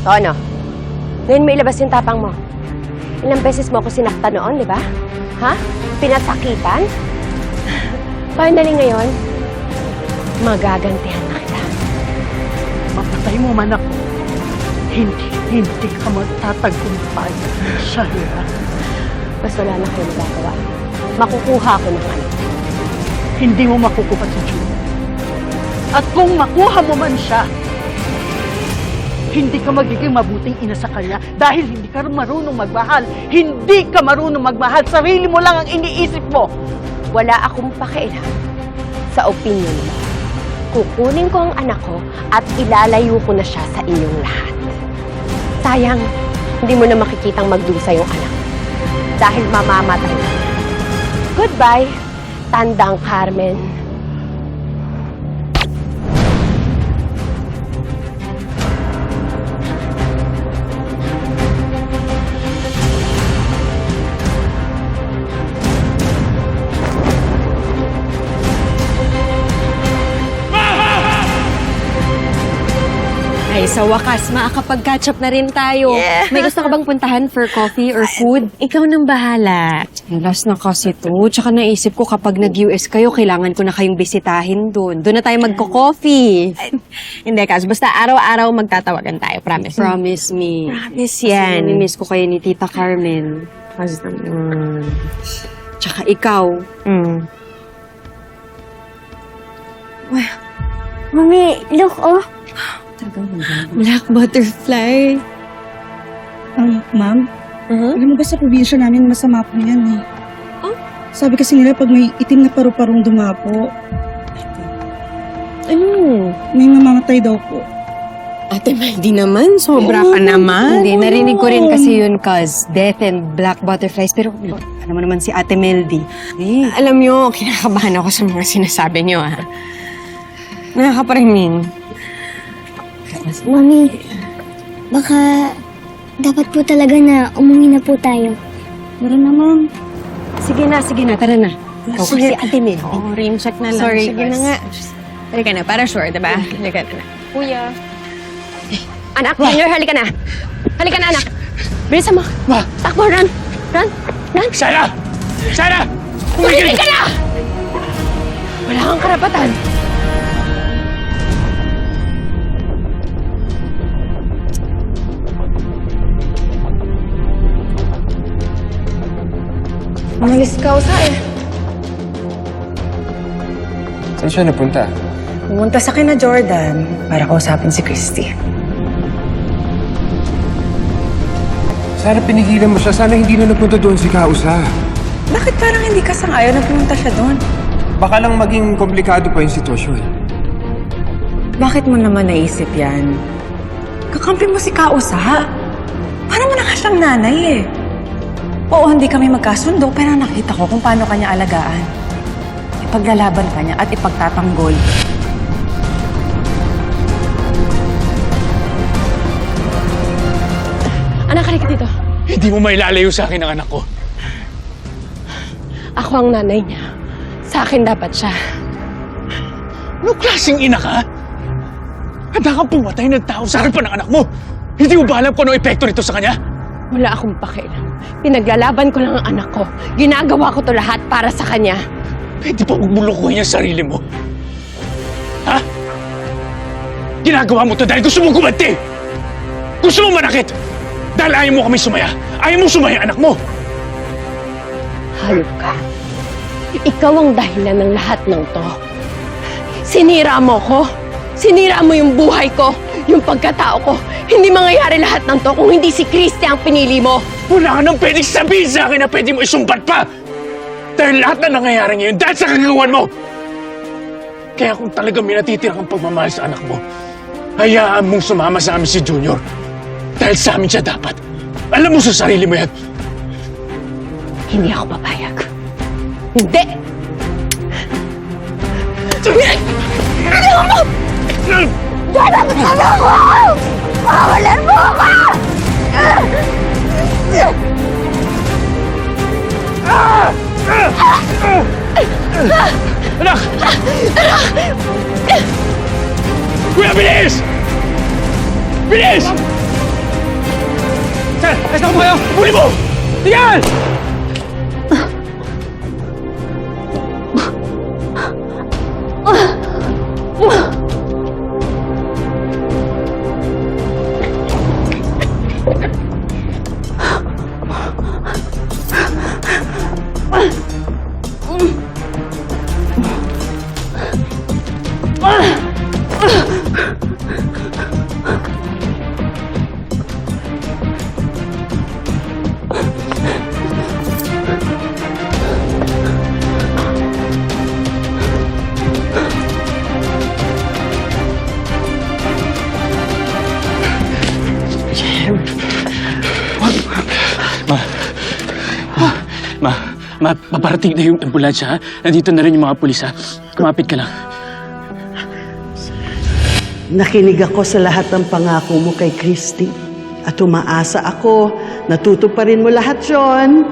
O ano? Ngayon may ilabas yung tapang mo. Ilang beses mo ako sinaktan noon, di ba? Ha? Pinasakitan? Finally ngayon, magagantihan na kita. Mapatay mo man ako. Hindi, hindi ka magtatagumpay sa hirap. Mas wala na kayo magagawa. Makukuha ko ng ano. Hindi mo makukuha si June. At kung makuha mo man siya, hindi ka magiging mabuting ina sa kanya dahil hindi ka marunong magmahal. Hindi ka marunong magmahal. Sarili mo lang ang iniisip mo. Wala akong pakialam sa opinion mo. Kukunin ko ang anak ko at ilalayo ko na siya sa inyong lahat. Sayang, hindi mo na makikitang magdusa yung anak. Dahil mamamatay na. Goodbye, Tandang Carmen. Sa wakas, makakapag-catch up na rin tayo. May gusto ka bang puntahan for coffee or food? Ikaw nang bahala. Last na kasi to. Tsaka naisip ko kapag nag-US kayo, kailangan ko na kayong bisitahin doon. Doon na tayo magko-coffee. Hindi, Kaz. Basta araw-araw magtatawagan tayo. Promise. Promise me. Promise Kasi yan. namimiss ko kayo ni Tita Carmen. Kaz naman. Tsaka ikaw. Mm. Mami, look, oh. Black butterfly. Ang ma'am, Uh-huh. alam mo ba sa probinsya namin masama po yan eh. Oh? Sabi kasi nila pag may itim na paru-parong dumapo, Ano? may mamamatay daw po. Ate Meldy naman, sobra ka naman. Hindi, narinig ko rin kasi yun, cuz. Death and black butterflies. Pero, alam mo naman si Ate Meldy. Eh, Alam nyo, kinakabahan ako sa mga sinasabi nyo, ha? Nakakapariming. Mami, baka dapat po talaga na umuwi na po tayo. Pero na ma'am, sige na, sige na. Tara na. Ikaw kasi Ate Meldy. Oo, ring check na lang. Sorry, Sige na nga. Halika na, para sure, diba? Halika na. Kuya. Anak, Junior, halika na. Halika na, anak. Bilisan mo. Ma! Takbo, run. Run. Run. Sana! Sana! Tumigil ka na! Wala kang karapatan. Umalis ka, Usa eh. Saan siya napunta? Pumunta sa kina Jordan para kausapin si Christy. Sana pinigilan mo siya. Sana hindi na napunta doon si Kausa. Bakit parang hindi ka sangayon na pumunta siya doon? Baka lang maging komplikado pa yung sitwasyon. Bakit mo naman naisip yan? Kakampi mo si Kausa. Parang mo na ka siyang nanay eh. Oo, hindi kami magkasundo, pero nakita ko kung paano kanya alagaan. Ipaglalaban ka niya at ipagtatanggol. Anak, halika dito. Hindi mo mailalayo sa akin ang anak ko. Ako ang nanay niya. Sa akin dapat siya. Anong klaseng ina ka? Handa kang pumatay ng tao sa harapan ng anak mo. Hindi mo ba alam kung ano epekto nito sa kanya? Wala akong pakialam. Pinaglalaban ko lang ang anak ko. Ginagawa ko to lahat para sa kanya. Pwede pa huwag mo lukuhin ang sarili mo. Ha? Ginagawa mo to dahil gusto mo gumanti. Gusto mo manakit. Dahil ayaw mo kami sumaya. Ayaw mo sumaya anak mo. Hayop ka. Ikaw ang dahilan ng lahat ng to. Sinira mo ko. Sinira mo yung buhay ko. Yung pagkatao ko. Hindi mangyayari lahat ng to kung hindi si Christy ang pinili mo. Wala ka nang pwedeng sabihin sa akin na pwede mo isumbat pa! Dahil lahat na nangyayari ngayon dahil sa kagagawan mo! Kaya kung talagang may natitira kang pagmamahal sa anak mo, hayaan mong sumama sa amin si Junior. Dahil sa amin siya dapat. Alam mo sa sarili mo yan. Hindi ako papayag. Hindi! Anak! Kuya, bilis! Bilis! Sige! Ayos na ko kayo! Huli mo! Ma, paparating na yung ambulansya, ha? Nandito na rin yung mga pulis, ha? Kumapit ka lang. Nakinig ako sa lahat ng pangako mo kay Christy. At umaasa ako, natutuparin mo lahat yon.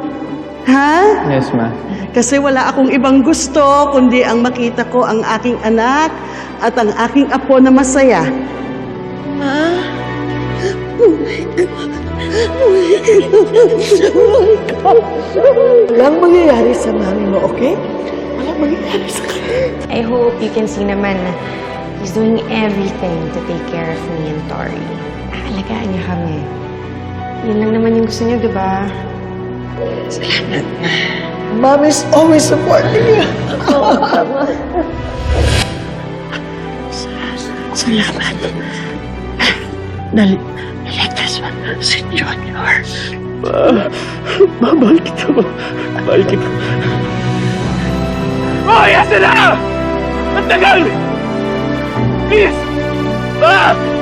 Ha? Yes, ma. Kasi wala akong ibang gusto, kundi ang makita ko ang aking anak at ang aking apo na masaya. Walang mangyayari sa mami mo, okay? Walang mangyayari sa I hope you can see naman na he's doing everything to take care of me and Tori. Aalagaan niya kami. Yun lang naman yung gusto niyo, di ba? Mommy's always supporting you. Salamat. Nal naligtas mo si Junior. Babal kita mo. Babal kita. Oh, yes na! Ang tagal! Please! Ah!